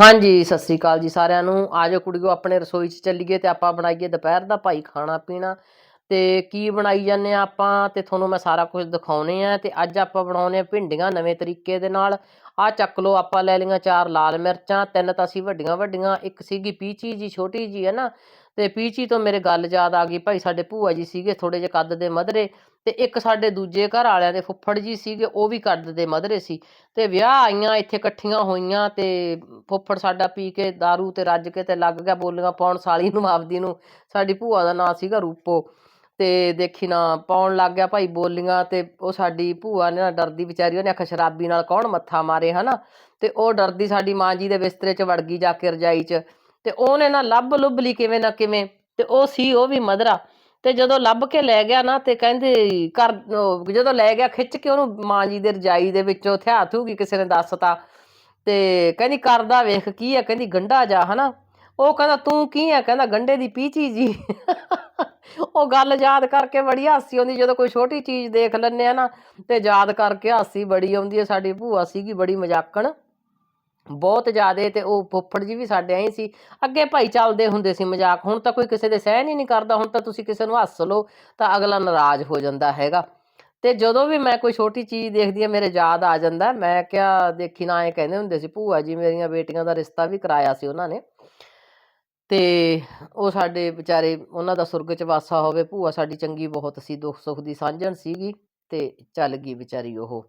ਹਾਂਜੀ, ਸਤਿ ਸ੍ਰੀ ਅਕਾਲ ਜੀ ਸਾਰਿਆਂ ਨੂੰ। ਆਜੋ ਕੁੜੀਓ, ਆਪਣੇ ਰਸੋਈ 'ਚ ਚੱਲੀਏ ਤੇ ਆਪਾਂ ਬਣਾਈਏ ਦੁਪਹਿਰ ਦਾ ਭਾਈ ਖਾਣਾ ਪੀਣਾ। ਤੇ ਕੀ ਬਣਾਈ ਜਾਂਦੇ ਆ ਆਪਾਂ? ਤੇ ਤੁਹਾਨੂੰ ਮੈਂ ਸਾਰਾ ਕੁਝ ਦਿਖਾਉਣੇ ਆ ਤੇ ਅੱਜ ਆਪਾਂ ਬਣਾਉਣੇ ਆ ਭਿੰਡੀਆਂ ਨਵੇਂ ਤਰੀਕੇ ਦੇ ਨਾਲ। ਆ ਚੱਕ ਲਓ, ਆਪਾਂ ਲੈ ਲਈਆਂ ਚਾਰ ਲਾਲ ਮਿਰਚਾਂ, ਤਿੰਨ ਤਾਂ ਅਸੀਂ ਵੱਡੀਆਂ ਵੱਡੀਆਂ, ਇੱਕ ਸੀਗੀ ਪੀਚੀ ਜੀ, ਛੋਟੀ ਜੀ, ਹੈ ਨਾ? ਤੇ ਪੀਚੀ ਤੋਂ ਮੇਰੇ ਗੱਲ ਯਾਦ ਆ ਗਈ, ਭਾਈ ਸਾਡੇ ਭੂਆ ਜੀ ਸੀਗੇ ਥੋੜੇ ਜਿਹੇ ਕੱਦ ਦੇ ਮਧਰੇ ਤੇ ਇੱਕ ਸਾਡੇ ਦੂਜੇ ਘਰ ਵਾਲਿਆਂ ਦੇ ਫੁੱਫੜ ਜੀ ਸੀਗੇ, ਉਹ ਵੀ ਕੱਦ ਦੇ ਮਧਰੇ ਸੀ। ਤੇ ਵਿਆਹ ਆਈਆਂ, ਇੱਥੇ ਇਕੱਠੀਆਂ ਹੋਈਆਂ ਤੇ ਫੁੱਫੜ ਸਾਡਾ ਪੀ ਕੇ दारू ਤੇ ਰੱਜ ਕੇ ਤੇ ਲੱਗ ਗਿਆ ਬੋਲੀਆਂ ਪਾਉਣ ਸਾਲੀ ਨੂੰ, ਆਪਦੀ ਨੂੰ। ਸਾਡੀ ਭੂਆ ਦਾ ਨਾਂ ਸੀਗਾ ਰੂਪੋ। ਤੇ ਦੇਖੀ ਨਾ, ਪਾਉਣ ਲੱਗ ਗਿਆ ਭਾਈ ਬੋਲੀਆਂ ਤੇ ਉਹ ਸਾਡੀ ਭੂਆ ਨੇ ਨਾ ਡਰਦੀ ਵਿਚਾਰੀ, ਉਹਨੇ ਆਖਿਆ, ਸ਼ਰਾਬੀ ਨਾਲ ਕੌਣ ਮੱਥਾ ਮਾਰੇ, ਹਨਾ? ਤੇ ਉਹ ਡਰਦੀ ਸਾਡੀ ਮਾਂ ਜੀ ਦੇ ਬਿਸਤਰੇ 'ਚ ਵੜ ਗਈ ਜਾ ਕੇ ਰਜਾਈ 'ਚ। ਤੇ ਉਹਨੇ ਨਾ ਲੱਭ ਲੁੱਭ ਲਈ ਕਿਵੇਂ ਨਾ ਕਿਵੇਂ, ਤੇ ਉਹ ਸੀ, ਉਹ ਵੀ ਮਧਰਾ ਤੇ ਜਦੋਂ ਲੱਭ ਕੇ ਲੈ ਗਿਆ ਨਾ, ਤੇ ਕਹਿੰਦੇ ਕਰ ਜਦੋਂ ਲੈ ਗਿਆ, ਖਿੱਚ ਕੇ ਉਹਨੂੰ ਮਾਂ ਜੀ ਦੇ ਰਜਾਈ ਦੇ ਵਿੱਚੋਂ ਹਥਿਆ ਥੂਗੀ ਕਿਸੇ ਨੇ ਦੱਸਤਾ। ਤੇ ਕਹਿੰਦੀ, ਕਰਦਾ ਵੇਖ ਕੀ ਹੈ ਕਹਿੰਦੀ ਗੰਡਾ ਜਾ, ਹਨਾ? ਉਹ ਕਹਿੰਦਾ, ਤੂੰ ਕੀ ਆ? ਕਹਿੰਦਾ ਗੰਡੇ ਦੀ ਪੀਚੀ ਜੀ ਉਹ ਗੱਲ ਯਾਦ ਕਰਕੇ ਬੜੀ ਹਾਸੀ ਆਉਂਦੀ, ਜਦੋਂ ਕੋਈ ਛੋਟੀ ਚੀਜ਼ ਦੇਖ ਲੈਂਦੇ ਆ ਨਾ, ਤੇ ਯਾਦ ਕਰਕੇ ਹਾਸੀ ਬੜੀ ਆਉਂਦੀ ਹੈ ਸਾਡੀ ਭੂਆ ਸੀਗੀ ਬੜੀ ਮਜ਼ਾਕਣ। ਬਹੁਤ ਜ਼ਿਆਦੇ ਤੇ ਉਹ ਫੁੱਫੜ ਜੀ ਵੀ ਸਾਡੇ ਐਂ ਸੀ। ਅੱਗੇ ਭਾਈ ਚੱਲਦੇ ਹੁੰਦੇ ਸੀ ਮਜ਼ਾਕ, ਹੁਣ ਤਾਂ ਕੋਈ ਕਿਸੇ ਦੇ ਸਹਿਣ ਹੀ ਨਹੀਂ ਕਰਦਾ, ਹੁਣ ਤਾਂ ਤੁਸੀਂ ਕਿਸੇ ਨੂੰ ਹੱਸ ਲਓ, ਤਾਂ ਅਗਲਾ ਨਾਰਾਜ਼ ਹੋ ਜਾਂਦਾ ਹੈਗਾ। ਤੇ ਜਦੋਂ ਵੀ ਮੈਂ ਕੋਈ ਛੋਟੀ ਚੀਜ਼ ਦੇਖਦੀ ਆ, ਮੇਰੇ ਯਾਦ ਆ ਜਾਂਦਾ। ਮੈਂ ਕਿਹਾ ਦੇਖੀ ਨਾ, ਐਂ ਕਹਿੰਦੇ ਹੁੰਦੇ ਸੀ, ਭੂਆ ਜੀ ਮੇਰੀਆਂ ਬੇਟੀਆਂ ਦਾ ਰਿਸ਼ਤਾ ਵੀ ਕਰਾਇਆ ਸੀ ਉਹਨਾਂ ਨੇ। ਤੇ ਉਹ ਸਾਡੇ ਵਿਚਾਰੇ, ਉਹਨਾਂ ਦਾ ਸੁਰਗ ਚ ਵਾਸਾ ਹੋਵੇ, ਭੂਆ ਸਾਡੀ ਚੰਗੀ ਬਹੁਤ ਸੀ, ਦੁੱਖ ਸੁੱਖ ਦੀ ਸਾਂਝਣ ਸੀਗੀ ਤੇ ਚੱਲ ਗਈ ਵਿਚਾਰੀ ਉਹ।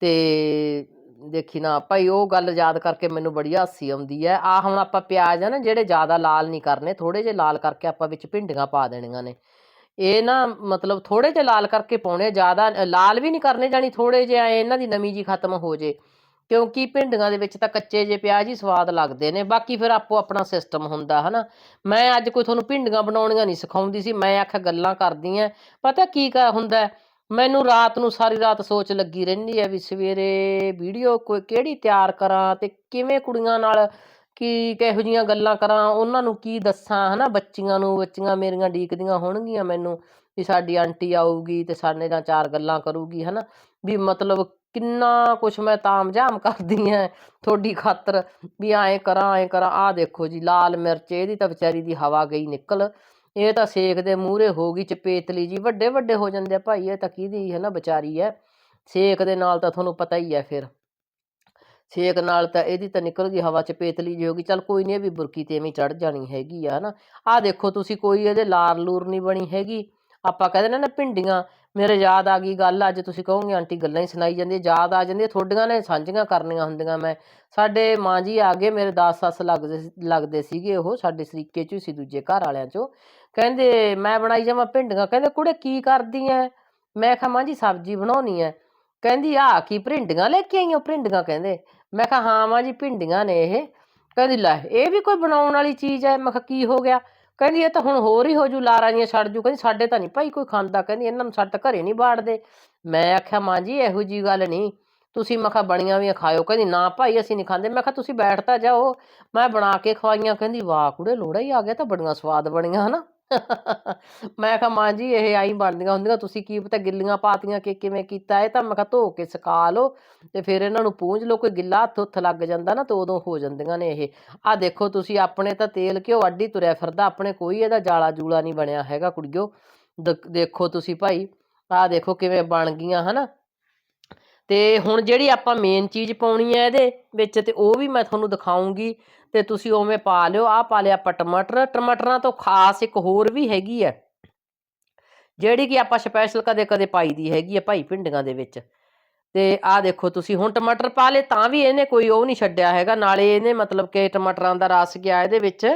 ਤੇ ਦੇਖੀ ਨਾ, ਭਾਈ ਉਹ ਗੱਲ ਯਾਦ ਕਰਕੇ ਮੈਨੂੰ ਬੜੀ ਹਾਸੀ ਆਉਂਦੀ ਹੈ ਆ ਹੁਣ ਆਪਾਂ ਪਿਆਜ਼ ਆ ਨਾ, ਜਿਹੜੇ ਜ਼ਿਆਦਾ ਲਾਲ ਨਹੀਂ ਕਰਨੇ ਥੋੜੇ ਜਿਹੇ ਲਾਲ ਕਰਕੇ ਆਪਾਂ ਵਿੱਚ ਭਿੰਡੀਆਂ ਪਾ ਦੇਣੀਆਂ ਨੇ। ਇਹ ਨਾ ਮਤਲਬ ਥੋੜੇ ਜਿਹੇ ਲਾਲ ਕਰਕੇ ਪਾਉਣੇ, ਜ਼ਿਆਦਾ, ਲਾਲ ਵੀ ਨਹੀਂ ਕਰਨੇ ਜਾਣੀ ਥੋੜੇ ਜਿਹੇ ਐਂ, ਇਹਨਾਂ ਦੀ ਨਮੀ ਜੀ ਖਤਮ ਹੋ ਜੇ। ਕਿਉਂਕਿ ਭਿੰਡੀਆਂ ਦੇ ਵਿੱਚ ਤਾਂ ਕੱਚੇ ਜੇ ਪਿਆਜ਼ ਹੀ ਸਵਾਦ ਲੱਗਦੇ ਨੇ, ਬਾਕੀ ਫਿਰ ਆਪੋ ਆਪਣਾ ਸਿਸਟਮ ਹੁੰਦਾ, ਹਨਾ। ਮੈਂ ਅੱਜ ਕੋਈ ਤੁਹਾਨੂੰ ਭਿੰਡੀਆਂ ਬਣਾਉਣੀਆਂ ਨਹੀਂ ਸਿਖਾਉਂਦੀ ਸੀ, ਮੈਂ ਆਖਿਆ ਗੱਲਾਂ ਕਰਦੀ ਆ ਪਤਾ ਕੀ ਕ ਹੁੰਦਾ, ਮੈਨੂੰ ਰਾਤ ਨੂੰ ਸਾਰੀ ਰਾਤ ਸੋਚ ਲੱਗੀ ਰਹਿੰਦੀ ਹੈ ਵੀ ਸਵੇਰੇ ਵੀਡੀਓ ਕੋਈ ਕਿਹੜੀ ਤਿਆਰ ਕਰਾਂ ਤੇ ਕਿਵੇਂ ਕੁੜੀਆਂ ਨਾਲ ਕੀ ਕਿਹੋ ਜੀਆਂ ਗੱਲਾਂ ਕਰਾਂ, ਉਹਨਾਂ ਨੂੰ ਕੀ ਦੱਸਾਂ, ਹਨਾ। ਬੱਚੀਆਂ ਨੂੰ, ਬੱਚੀਆਂ ਮੇਰੀਆਂ ਡੀਕਦੀਆਂ ਹੋਣਗੀਆਂ ਮੈਨੂੰ ਵੀ ਸਾਡੀ ਆਂਟੀ ਆਊਗੀ ਤੇ ਸਾਡੇ ਨਾਲ ਚਾਰ ਗੱਲਾਂ ਕਰੂਗੀ, ਹਨਾ। ਵੀ ਮਤਲਬ ਕਿੰਨਾ ਕੁਛ ਮੈਂ ਤਾਮਝਾਮ ਕਰਦੀ ਐ ਤੁਹਾਡੀ ਖਾਤਰ ਵੀ ਐਂ ਕਰਾਂ ਐਂ ਕਰਾਂ। ਆਹ ਦੇਖੋ ਜੀ, ਲਾਲ ਮਿਰਚ, ਇਹਦੀ ਤਾਂ ਵਿਚਾਰੀ ਦੀ ਹਵਾ ਗਈ ਨਿਕਲ। ਇਹ ਤਾਂ ਸੇਕ ਦੇ ਮੂਹਰੇ ਹੋ ਗਈ ਚਪੇਤਲੀ ਜੀ। ਵੱਡੇ ਵੱਡੇ ਹੋ ਜਾਂਦੇ ਆ ਭਾਈ, ਇਹ ਤਾਂ ਕਿਹਦੀ ਹੈ ਨਾ ਵਿਚਾਰੀ ਐ ਸੇਕ ਦੇ ਨਾਲ ਤਾਂ ਤੁਹਾਨੂੰ ਪਤਾ ਹੀ ਐ ਫਿਰ। ਸੇਕ ਨਾਲ ਤਾਂ ਇਹਦੀ ਤਾਂ ਨਿਕਲ ਗਈ ਹਵਾ ਚ ਪੇਤਲੀ ਜਿਹੀ ਹੋ ਗਈ। ਚੱਲ ਕੋਈ ਨਹੀਂ ਇਹ ਵੀ ਬੁਰਕੀ ਤੇ ਐਵੇਂ ਚੜ ਜਾਣੀ ਹੈਗੀ ਆ, ਹਨਾ। ਆਹ ਦੇਖੋ ਤੁਸੀਂ, ਕੋਈ ਇਹਦੇ ਲਾਰ ਲੂਰ ਨਹੀਂ ਬਣੀ ਹੈਗੀ। ਆਪਾਂ ਕਹਿੰਦੇ ਨੇ ਨਾ ਭਿੰਡੀਆਂ, ਮੇਰੇ ਯਾਦ ਆ ਗਈ ਗੱਲ, ਅੱਜ ਤੁਸੀਂ ਕਹੋਗੇ ਆਂਟੀ ਗੱਲਾਂ ਹੀ ਸੁਣਾਈ ਜਾਂਦੀ ਯਾਦ ਆ ਜਾਂਦੀ ਤੁਹਾਡੀਆਂ ਨੇ ਸਾਂਝੀਆਂ ਕਰਨੀਆਂ ਹੁੰਦੀਆਂ ਮੈਂ। ਸਾਡੇ ਮਾਂ ਜੀ ਆ ਗਏ, ਮੇਰੇ ਦਾਸ ਸੱਸ ਲੱਗਦੇ ਸੀ- ਲੱਗਦੇ ਸੀਗੇ ਉਹ, ਸਾਡੇ ਸਰੀਕੇ 'ਚੋਂ ਹੀ ਸੀ ਦੂਜੇ ਘਰ ਵਾਲਿਆਂ ਚੋਂ। ਕਹਿੰਦੇ, ਮੈਂ ਬਣਾਈ ਜਾਵਾਂ ਭਿੰਡੀਆਂ। ਕਹਿੰਦੇ, ਕੁੜੇ ਕੀ ਕਰਦੀ ਐ? ਮੈਂ ਕਿਹਾ, ਮਾਂ ਜੀ ਸਬਜ਼ੀ ਬਣਾਉਣੀ ਐ। ਕਹਿੰਦੀ, ਆ ਕੀ ਭਿੰਡੀਆਂ ਲੈ ਕੇ ਆਈਆਂ ਭਿੰਡੀਆਂ? ਕਹਿੰਦੇ। ਮੈਂ ਕਿਹਾ, ਹਾਂ ਮਾਂ ਜੀ, ਭਿੰਡੀਆਂ ਨੇ ਇਹ। ਕਹਿੰਦੀ, ਲੈ, ਇਹ ਵੀ ਕੋਈ ਬਣਾਉਣ ਵਾਲੀ ਚੀਜ਼ ਹੈ ਮੈਂ ਕਿਹਾ, ਕੀ ਹੋ ਗਿਆ? ਕਹਿੰਦੀ ਇਹ ਤਾਂ ਹੁਣ ਹੋਰ ਹੀ ਹੋ ਜੂ ਲਾਰਾਂ ਜੀਆਂ ਛੱਡ ਜੂ। ਕਹਿੰਦੀ ਸਾਡੇ ਤਾਂ ਨਹੀਂ ਭਾਈ ਕੋਈ ਖਾਂਦਾ। ਕਹਿੰਦੀ ਇਹਨਾਂ ਨੂੰ ਛੱਡ ਘਰੇ ਨਹੀਂ ਬਾੜਦੇ ਮੈਂ ਆਖਿਆ, ਮਾਂ ਜੀ, ਇਹੋ ਜੀ ਗੱਲ ਨਹੀਂ ਤੁਸੀਂ ਮੈਂ ਕਿਹਾ, ਬਣੀਆਂ ਵੀ ਖਾਇਓ ਕਹਿੰਦੀ ਨਾ ਭਾਈ, ਅਸੀਂ ਨਹੀਂ ਖਾਂਦੇ। ਮੈਂ ਕਿਹਾ, ਤੁਸੀਂ ਬੈਠ ਤਾਂ ਜਾਓ। ਮੈਂ ਬਣਾ ਕੇ ਖਵਾਈਆਂ। ਕਹਿੰਦੀ, ਵਾਹ ਕੁੜੇ ਲੋੜਾ ਹੀ ਆ ਗਿਆ। ਤਾਂ ਬੜੀਆਂ ਸਵਾਦ ਬਣੀਆਂ, ਹਨਾ? ਮੈਂ ਕਿਹਾ, ਮਾਂ ਜੀ, ਇਹ ਆਈ ਬਣਦੀਆਂ ਹੁੰਦੀਆਂ, ਤੁਸੀਂ ਕੀ ਪਤਾ ਗਿੱਲੀਆਂ ਪਾਤੀਆਂ ਕਿ, ਕਿਵੇਂ ਕੀਤਾ ਇਹ? ਤਾਂ ਮੈਂ ਕਿਹਾ, ਧੋ ਕੇ ਸੁਕਾ ਲਓ ਤੇ ਫਿਰ ਇਹਨਾਂ ਨੂੰ ਪੂੰਝ ਲਓ, ਕੋਈ ਗਿੱਲਾ ਹੱਥ ਉੱਥ ਲੱਗ ਜਾਂਦਾ ਨਾ, ਤਾਂ ਉਦੋਂ ਹੋ ਜਾਂਦੀਆਂ ਨੇ ਇਹ। ਆ ਦੇਖੋ ਤੁਸੀਂ, ਆਪਣੇ ਤਾਂ ਤੇਲ ਘਿਓ ਅੱਡੀ ਤੁਰਿਆ ਫਿਰਦਾ, ਆਪਣੇ ਕੋਈ ਇਹਦਾ ਜਾਲਾ ਜੂਲਾ ਨਹੀਂ ਬਣਿਆ ਹੈਗਾ, ਕੁੜੀਓ। ਦ- ਦੇਖੋ ਤੁਸੀਂ ਭਾਈ ਆ ਦੇਖੋ ਕਿਵੇਂ ਬਣ ਗਈਆਂ, ਹਨਾ? ਤੇ ਹੁਣ ਜਿਹੜੀ ਆਪਾਂ ਮੇਨ ਚੀਜ਼ ਪਾਉਣੀ ਹੈ ਇਹਦੇ ਵਿੱਚ ਤੇ ਉਹ ਵੀ ਮੈਂ ਤੁਹਾਨੂੰ ਦਿਖਾਉਂਗੀ ਤੇ ਤੁਸੀਂ ਉਵੇਂ ਪਾ ਲਿਓ। ਆਹ ਪਾ ਲਿਆ ਆਪਾਂ ਟਮਾਟਰ। ਟਮਾਟਰਾਂ ਤੋਂ ਖਾਸ ਇੱਕ ਹੋਰ ਵੀ ਹੈਗੀ ਹੈ, ਜਿਹੜੀ ਕਿ ਆਪਾਂ ਸਪੈਸ਼ਲ ਕਦੇ ਕਦੇ ਪਾਈ ਦੀ ਹੈਗੀ ਹੈ ਭਾਈ ਭਿੰਡੀਆਂ ਦੇ ਵਿੱਚ। ਤੇ ਆਹ ਦੇਖੋ ਤੁਸੀਂ ਹੁਣ ਟਮਾਟਰ ਪਾ ਲਏ ਤਾਂ ਵੀ ਇਹਨੇ ਕੋਈ ਉਹ ਨਹੀਂ ਛੱਡਿਆ ਹੈਗਾ, ਨਾਲੇ ਇਹਨੇ ਮਤਲਬ ਕਿ ਟਮਾਟਰਾਂ ਦਾ ਰਸ ਗਿਆ ਇਹਦੇ ਵਿੱਚ,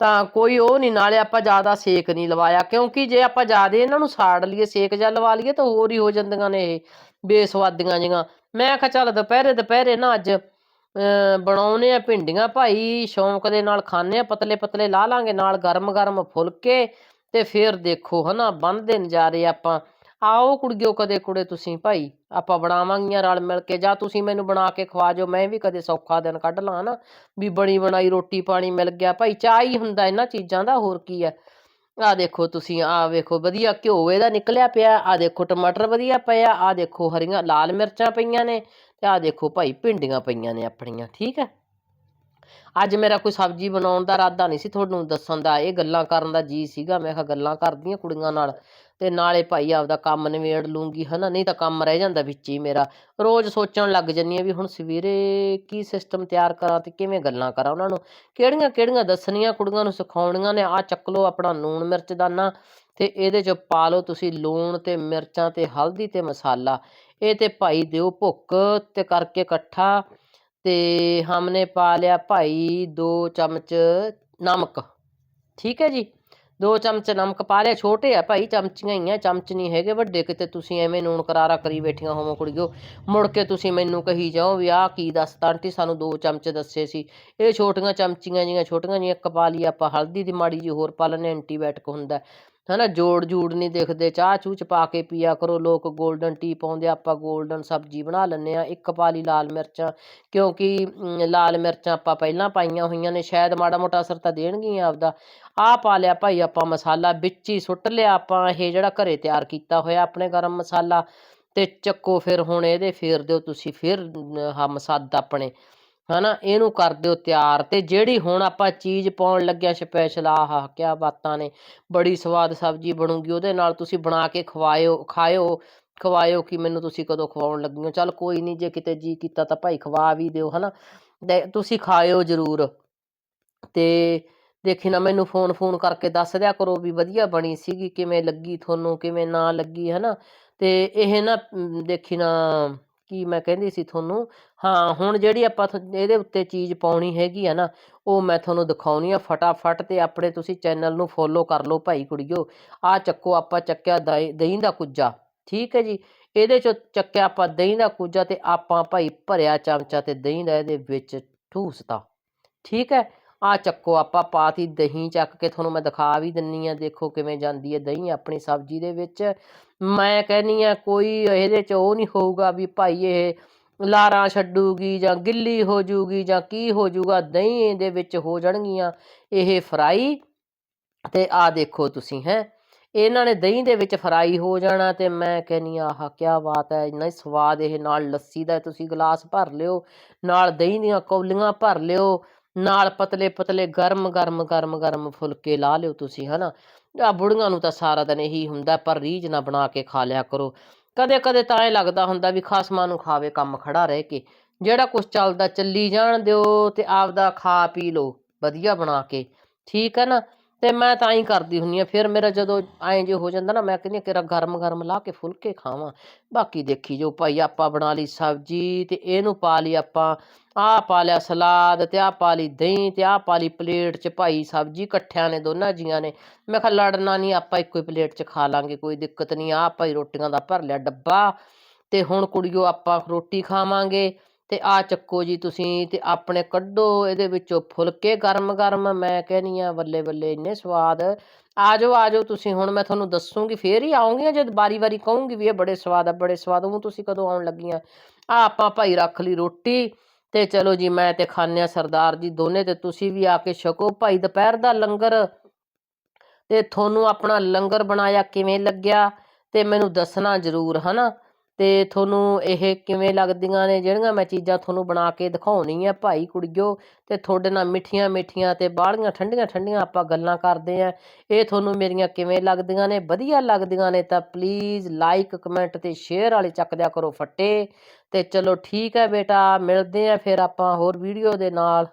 ਤਾਂ ਕੋਈ ਉਹ ਨਹੀਂ, ਨਾਲੇ ਆਪਾਂ ਜ਼ਿਆਦਾ ਸੇਕ ਨਹੀਂ ਲਵਾਇਆ, ਕਿਉਂਕਿ ਜੇ ਆਪਾਂ ਜ਼ਿਆਦਾ ਇਹਨਾਂ ਨੂੰ ਸਾੜ ਲਈਏ, ਸੇਕ ਜਾਂ ਲਵਾ ਲਈਏ ਤਾਂ ਹੋਰ ਹੀ ਹੋ ਜਾਂਦੀਆਂ ਨੇ ਇਹ। ਬੇਸਵਾਦੀਆਂ ਜਿਹੀਆਂ। ਮੈਂ ਕਿਹਾ ਚੱਲ ਦੁਪਹਿਰੇ ਦੁਪਹਿਰੇ ਨਾ ਅੱਜ ਅਮ ਬਣਾਉਨੇ ਆ ਭਿੰਡੀਆਂ ਭਾਈ, ਸ਼ੌਂਕ ਦੇ ਨਾਲ ਖਾਣੇ ਆ, ਪਤਲੇ ਪਤਲੇ ਲਾ ਲਾਂਗੇ, ਨਾਲ ਗਰਮ ਗਰਮ ਫੁਲਕੇ ਤੇ ਫਿਰ ਦੇਖੋ ਹਨਾ ਬੰਨਦੇ ਨਜ਼ਾਰੇ ਆਪਾਂ। ਆਓ ਕੁੜੀਓ ਕਦੇ ਕੁੜੇ ਤੁਸੀਂ ਭਾਈ, ਆਪਾਂ ਬਣਾਵਾਂਗੀਆਂ ਰਲ ਮਿਲ ਕੇ, ਜਾਂ ਤੁਸੀਂ ਮੈਨੂੰ ਬਣਾ ਕੇ ਖਵਾ ਜਾਓ, ਮੈਂ ਵੀ ਕਦੇ ਸੌਖਾ ਦਿਨ ਕੱਢ ਲਾਂ ਨਾ ਵੀ ਬਣੀ ਬਣਾਈ ਰੋਟੀ ਪਾਣੀ ਮਿਲ ਗਿਆ। ਭਾਈ ਚਾਹ ਹੀ ਹੁੰਦਾ ਇਹਨਾਂ ਚੀਜ਼ਾਂ ਦਾ, ਹੋਰ ਕੀ ਹੈ। ਆ ਦੇਖੋ ਤੁਸੀਂ ਆ ਵੇਖੋ, ਵਧੀਆ ਘਿਓ ਇਹਦਾ ਨਿਕਲਿਆ ਪਿਆ ਆ ਦੇਖੋ ਟਮਾਟਰ ਵਧੀਆ ਪਿਆ ਆ ਦੇਖੋ ਹਰੀਆਂ, ਲਾਲ ਮਿਰਚਾਂ ਪਈਆਂ ਨੇ ਤੇ ਆ ਦੇਖੋ ਭਾਈ ਭਿੰਡੀਆਂ ਪਈਆਂ ਨੇ ਆਪਣੀਆਂ, ਠੀਕ ਹੈ? ਅੱਜ ਮੇਰਾ ਕੋਈ ਸਬਜ਼ੀ ਬਣਾਉਣ ਦਾ ਇਰਾਦਾ ਨਹੀਂ ਸੀ ਤੁਹਾਨੂੰ ਦੱਸਣ ਦਾ। ਇਹ ਗੱਲਾਂ ਕਰਨ ਦਾ ਜੀ ਸੀਗਾ। ਮੈਂ ਕਿਹਾ ਗੱਲਾਂ ਕਰਦੀਆਂ ਕੁੜੀਆਂ ਨਾਲ। ਤੇ ਨਾਲੇ ਭਾਈ ਆਪਦਾ ਕੰਮ ਨਿਬੇੜ ਲੂੰਗੀ, ਹਨਾ? ਨਹੀਂ ਤਾਂ ਕੰਮ ਰਹਿ ਜਾਂਦਾ ਵਿੱਚ ਹੀ ਮੇਰਾ। ਰੋਜ਼ ਸੋਚਣ ਲੱਗ ਜੰਨੀ ਆ ਵੀ ਹੁਣ ਸਵੇਰੇ ਕੀ ਸਿਸਟਮ ਤਿਆਰ ਕਰਾਂ ਤੇ ਕਿਵੇਂ ਗੱਲਾਂ ਕਰਾਂ ਉਹਨਾਂ ਨੂੰ। ਕਿਹੜੀਆਂ ਕਿਹੜੀਆਂ ਦੱਸਣੀਆਂ ਕੁੜੀਆਂ ਨੂੰ ਸਿਖਾਉਣੀਆਂ ਨੇ? ਆ ਚੱਕ ਲਓ ਆਪਣਾ ਲੂਣ ਮਿਰਚ ਦਾਨਾ ਤੇ ਇਹਦੇ ਚ ਪਾ ਲਓ ਤੁਸੀਂ ਲੂਣ ਤੇ ਮਿਰਚਾਂ ਤੇ ਹਲਦੀ ਤੇ ਮਸਾਲਾ। ਇਹ ਤੇ ਭਾਈ ਦਿਓ ਭੁੱਕ ਤੇ ਕਰਕੇ ਇਕੱਠਾ। ਤੇ ਹਮਨੇ ਪਾ ਲਿਆ ਭਾਈ 2 ਚਮਚ ਨਮਕ। ਠੀਕ ਹੈ ਜੀ? 2 ਚਮਚ ਨਮਕ ਪਾ ਲਿਆ, ਛੋਟੇ ਆ ਭਾਈ, ਚਮਚੀਆਂ ਹੀ ਆ, ਚਮਚ ਨਹੀਂ ਹੈਗੇ ਵੱਡੇ, ਕਿਤੇ ਤੁਸੀਂ ਐਵੇਂ ਨੂਣ ਕਰਾਰਾ ਕਰੀ ਬੈਠੀਆਂ ਹੋਵੋ ਕੁੜੀਓ। ਮੁੜ ਕੇ ਤੁਸੀਂ ਮੈਨੂੰ ਕਹੀ ਜਾਓ ਵੀ ਆਹ ਕੀ ਦੱਸਤਾ, ਆਂਟੀ ਸਾਨੂੰ 2 ਚਮਚ ਦੱਸੇ ਸੀ। ਇਹ ਛੋਟੀਆਂ ਚਮਚੀਆਂ ਜੀਆਂ, ਛੋਟੀਆਂ ਜੀਆਂ, ਇੱਕ ਪਾ ਲਈ ਆਪਾਂ, ਹਲਦੀ ਦੀ ਮਾੜੀ ਜੀ ਹੋਰ ਪਾ ਲੈਂਦੇ ਐਂਟੀਬਾਇਓਟਿਕ ਹੁੰਦਾ। ਹਨਾ ਜੋੜ ਜੂੜ ਨਹੀਂ ਦਿਖਦੇ। ਚਾਹ ਚੂਹ ਚ ਪਾ ਕੇ ਪੀਆ ਕਰੋ। ਲੋਕ 골ਡਨ ਟੀ ਪਾਉਂਦੇ ਆਪਾਂ 골ਡਨ ਸਬਜ਼ੀ ਬਣਾ ਲੈਂਦੇ ਆ। ਇੱਕ ਪਾ ਲਈ ਲਾਲ ਮਿਰਚਾਂ, ਕਿਉਂਕਿ ਲਾਲ ਮਿਰਚਾਂ ਆਪਾਂ ਪਹਿਲਾਂ ਪਾਈਆਂ ਹੋਈਆਂ ਨੇ, ਸ਼ਾਇਦ ਮਾੜਾ ਮੋਟਾ ਅਸਰ ਤਾਂ ਦੇਣਗੀਆਂ ਆਪਦਾ। ਆਹ ਪਾ ਲਿਆ ਭਾਈ ਆਪਾਂ ਮਸਾਲਾ, ਵਿੱਚ ਹੀ ਸੁੱਟ ਲਿਆ ਆਪਾਂ, ਇਹ ਜਿਹੜਾ ਘਰੇ ਤਿਆਰ ਕੀਤਾ ਹੋਇਆ ਆਪਣੇ ਗਰਮ ਮਸਾਲਾ। ਤੇ ਚੱਕੋ ਫਿਰ ਹੁਣ ਇਹਦੇ, ਫੇਰ ਦਿਓ ਤੁਸੀਂ, ਫਿਰ ਆਹ ਮਸੱਦ ਆਪਣੇ। ਹਨਾ, ਇਹਨੂੰ ਕਰ ਦਿਓ ਤਿਆਰ। ਤੇ ਜਿਹੜੀ ਹੁਣ ਆਪਾਂ ਚੀਜ਼ ਪਾਉਣ ਲੱਗਿਆ ਸਪੈਸ਼ਲ ਆਹ ਕਿਆ ਬਾਤਾਂ ਨੇ, ਬੜੀ ਸਵਾਦ ਸਬਜ਼ੀ ਬਣੂਗੀ, ਉਹਦੇ ਨਾਲ ਤੁਸੀਂ ਬਣਾ ਕੇ ਖਵਾਇਓ, ਖਾਇਓ, ਖਵਾਇਓ ਕਿ ਮੈਨੂੰ ਤੁਸੀਂ ਕਦੋਂ ਖਵਾਉਣ ਲੱਗੀਓ ਚੱਲ ਕੋਈ ਨਹੀਂ, ਜੇ ਕਿਤੇ ਜੀ ਕੀਤਾ ਤਾਂ ਭਾਈ ਖਵਾ ਵੀ ਦਿਓ, ਹਨਾ। ਤੇ ਤੁਸੀਂ ਖਾਇਓ ਜ਼ਰੂਰ। ਤੇ ਦੇਖੀ ਨਾ, ਮੈਨੂੰ ਫੋਨ ਫੋਨ ਕਰਕੇ ਦੱਸ ਦਿਆ ਕਰੋ ਵੀ ਵਧੀਆ ਬਣੀ ਸੀਗੀ, ਕਿਵੇਂ ਲੱਗੀ ਤੁਹਾਨੂੰ, ਕਿਵੇਂ ਨਾ ਲੱਗੀ, ਹਨਾ। ਤੇ ਇਹ ਨਾ, ਦੇਖੀ ਨਾ ਕੀ ਮੈਂ ਕਹਿੰਦੀ ਸੀ ਤੁਹਾਨੂੰ? ਹਾਂ, ਹੁਣ ਜਿਹੜੀ ਆਪਾਂ ਥ- ਇਹਦੇ ਉੱਤੇ ਚੀਜ਼ ਪਾਉਣੀ ਹੈਗੀ ਆ ਨਾ, ਉਹ ਮੈਂ ਤੁਹਾਨੂੰ ਦਿਖਾਉਣੀ ਆ ਫਟਾਫਟ ਤੇ ਆਪਣੇ ਤੁਸੀਂ ਚੈਨਲ ਨੂੰ ਫੋਲੋ ਕਰ ਲਓ ਭਾਈ ਕੁੜੀਓ। ਆ ਚੱਕੋ ਆਪਾਂ ਚੱਕਿਆ ਦਹੀਂ ਦਹੀਂ ਦਾ ਕੁੱਜਾ, ਠੀਕ ਹੈ ਜੀ? ਇਹਦੇ ਚੋਂ ਚੱਕਿਆ ਆਪਾਂ ਦਹੀਂ ਦਾ ਕੁੱਜਾ ਤੇ ਆਪਾਂ ਭਾਈ ਭਰਿਆ ਚਮਚਾ ਤੇ ਦਹੀਂ ਦਾ ਇਹਦੇ ਵਿੱਚ ਠੂਸਤਾ ਠੀਕ ਹੈ? ਆ ਚੱਕੋ, ਆਪਾਂ ਪਾਤੀ ਦਹੀਂ ਚੱਕ ਕੇ ਤੁਹਾਨੂੰ ਮੈਂ ਦਿਖਾ ਵੀ ਦਿੰਨੀ ਆ, ਦੇਖੋ ਕਿਵੇਂ ਜਾਂਦੀ ਹੈ ਦਹੀਂ ਆਪਣੀ ਸਬਜ਼ੀ ਦੇ ਵਿੱਚ। ਮੈਂ ਕਹਿੰਨੀ ਆ, ਕੋਈ ਇਹਦੇ ਚ ਉਹ ਨਹੀਂ ਹੋਊਗਾ ਵੀ ਭਾਈ ਇਹ ਲਾਰਾਂ ਛੱਡੂਗੀ ਜਾਂ ਗਿੱਲੀ ਹੋ ਜੂਗੀ ਜਾਂ ਕੀ ਹੋ ਜੂਗਾ, ਦਹੀਂ ਦੇ ਵਿੱਚ ਹੋ ਜਾਣਗੀਆਂ ਇਹ ਫਰਾਈ। ਤੇ ਆ ਦੇਖੋ ਤੁਸੀਂ, ਹੈ। ਇਹਨਾਂ ਨੇ ਦਹੀਂ ਦੇ ਵਿੱਚ ਫਰਾਈ ਹੋ ਜਾਣਾ ਤੇ ਮੈਂ ਕਹਿੰਨੀ ਆ, ਆਹ ਕੀ ਬਾਤ ਹੈ, ਇੰਨਾ ਹੀ ਸਵਾਦ ਇਹ ਨਾਲ ਲੱਸੀ ਦਾ ਤੁਸੀਂ ਗਲਾਸ ਭਰ ਲਿਓ, ਨਾਲ ਦਹੀਂ ਦੀਆਂ ਕੌਲੀਆਂ ਭਰ ਲਿਓ। ਨਾਲ ਪਤਲੇ ਪਤਲੇ ਗਰਮ ਗਰਮ ਗਰਮ ਗਰਮ ਫੁਲਕੇ ਲਾ ਲਿਓ ਤੁਸੀਂ, ਹਨਾ? ਆ ਬੁੜੀਆਂ ਨੂੰ ਤਾਂ ਸਾਰਾ ਦਿਨ ਇਹੀ ਹੁੰਦਾ, ਪਰ ਰੀਝ ਨਾ ਬਣਾ ਕੇ ਖਾ ਲਿਆ ਕਰੋ। ਕਦੇ ਕਦੇ ਤਾਂ ਇਹ ਲੱਗਦਾ ਹੁੰਦਾ ਵੀ ਖਾਸਮਾਂ ਨੂੰ ਖਾਵੇ ਕੰਮ ਖੜਾ ਰਹਿ ਕੇ। ਜਿਹੜਾ ਕੁਝ ਚੱਲਦਾ ਚੱਲੀ ਜਾਣ ਦਿਓ ਤੇ ਆਪਦਾ ਖਾ ਪੀ ਲਓ, ਵਧੀਆ ਬਣਾ ਕੇ। ਠੀਕ ਹੈ ਨਾ? ਤੇ ਮੈਂ ਤਾਂ ਹੀ ਕਰਦੀ ਹੁੰਨੀ ਆ ਫਿਰ ਮੇਰਾ ਜਦੋਂ ਐਂ ਜੇ ਹੋ ਜਾਂਦਾ ਨਾ, ਮੈਂ ਕਹਿੰਦੀ ਕਿਰਾ ਗਰਮ ਗਰਮ ਲਾ ਕੇ ਫੁਲਕੇ ਖਾਵਾਂ। ਬਾਕੀ ਦੇਖੀ ਜੋ ਭਾਈ ਆਪਾਂ ਬਣਾ ਲਈ ਸਬਜ਼ੀ ਤੇ ਇਹਨੂੰ ਪਾ ਲਈ ਆਪਾਂ ਆਹ ਪਾ ਲਿਆ ਸਲਾਦ ਤੇ ਆਹ ਪਾ ਲਈ ਦਹੀਂ ਤੇ ਆਹ ਪਾ ਲਈ ਪਲੇਟ 'ਚ ਭਾਈ ਸਬਜ਼ੀ, ਇਕੱਠਿਆਂ ਨੇ ਦੋਨਾਂ ਜੀਆਂ ਨੇ। ਮੈਂ ਕਿਹਾ ਲੜਨਾ ਨਹੀਂ ਆਪਾਂ ਇੱਕੋ ਹੀ ਪਲੇਟ 'ਚ ਖਾ ਲਾਂਗੇ, ਕੋਈ ਦਿੱਕਤ ਨਹੀਂ ਆਹ ਭਾਈ ਰੋਟੀਆਂ ਦਾ ਭਰ ਲਿਆ ਡੱਬਾ ਤੇ ਹੁਣ ਕੁੜੀਓ ਆਪਾਂ ਰੋਟੀ ਖਾਵਾਂਗੇ ਤੇ ਆ ਚੱਕੋ ਜੀ ਤੁਸੀਂ ਤੇ ਆਪਣੇ ਕੱਢੋ ਇਹਦੇ ਵਿੱਚੋਂ ਫੁਲਕੇ ਗਰਮ ਗਰਮ। ਮੈਂ ਕਹਿੰਨੀ ਆ ਬੱਲੇ ਬੱਲੇ ਇੰਨੇ ਸਵਾਦ। ਆਜੋ ਆਜੋ ਤੁਸੀਂ ਹੁਣ ਮੈਂ ਤੁਹਾਨੂੰ ਦੱਸੂਗੀ, ਫੇਰ ਹੀ ਆਉਂਗੀ ਜਦ ਬਾਰੀ ਬਾਰੀ ਕਹੂੰਗੀ ਵੀ ਇਹ ਬੜੇ ਸਵਾਦ ਆ, ਬੜੇ ਸਵਾਦ। ਉਹ ਤੁਸੀਂ ਕਦੋਂ ਆਉਣ ਲੱਗੀਆਂ? ਆ ਆਪਾਂ ਭਾਈ ਰੱਖ ਲਈ ਰੋਟੀ। ਤੇ ਚਲੋ ਜੀ, ਮੈਂ ਤੇ ਖਾਨਿਆ ਸਰਦਾਰ ਜੀ ਦੋਨੇ ਤੇ ਤੁਸੀਂ ਵੀ ਆ ਕੇ ਛਕੋ। ਭਾਈ ਦੁਪਹਿਰ ਦਾ ਲੰਗਰ ਤੇ ਤੁਹਾਨੂੰ ਆਪਣਾ ਲੰਗਰ ਬਣਾਇਆ ਕਿਵੇਂ ਲੱਗਿਆ ਤੇ ਮੈਨੂੰ ਦੱਸਣਾ ਜ਼ਰੂਰ, ਹਨਾ? ਅਤੇ ਤੁਹਾਨੂੰ ਇਹ ਕਿਵੇਂ ਲੱਗਦੀਆਂ ਨੇ? ਜਿਹੜੀਆਂ ਮੈਂ ਚੀਜ਼ਾਂ ਤੁਹਾਨੂੰ ਬਣਾ ਕੇ ਦਿਖਾਉਣੀ ਆ, ਭਾਈ ਕੁੜੀਓ ਅਤੇ ਤੁਹਾਡੇ ਨਾਲ ਮਿੱਠੀਆਂ ਮਿੱਠੀਆਂ ਅਤੇ ਬਾਹਲੀਆਂ ਠੰਡੀਆਂ ਠੰਡੀਆਂ ਆਪਾਂ ਗੱਲਾਂ ਕਰਦੇ ਹਾਂ ਇਹ ਤੁਹਾਨੂੰ ਮੇਰੀਆਂ ਕਿਵੇਂ ਲੱਗਦੀਆਂ ਨੇ? ਵਧੀਆ ਲੱਗਦੀਆਂ ਨੇ ਤਾਂ ਪਲੀਜ਼ ਲਾਈਕ ਕਮੈਂਟ ਅਤੇ ਸ਼ੇਅਰ ਵਾਲੇ ਚੱਕ ਦਿਆ ਕਰੋ ਫੱਟੇ। ਅਤੇ ਚਲੋ ਠੀਕ ਹੈ ਬੇਟਾ, ਮਿਲਦੇ ਆ ਫਿਰ ਆਪਾਂ ਹੋਰ ਵੀਡੀਓ ਦੇ ਨਾਲ।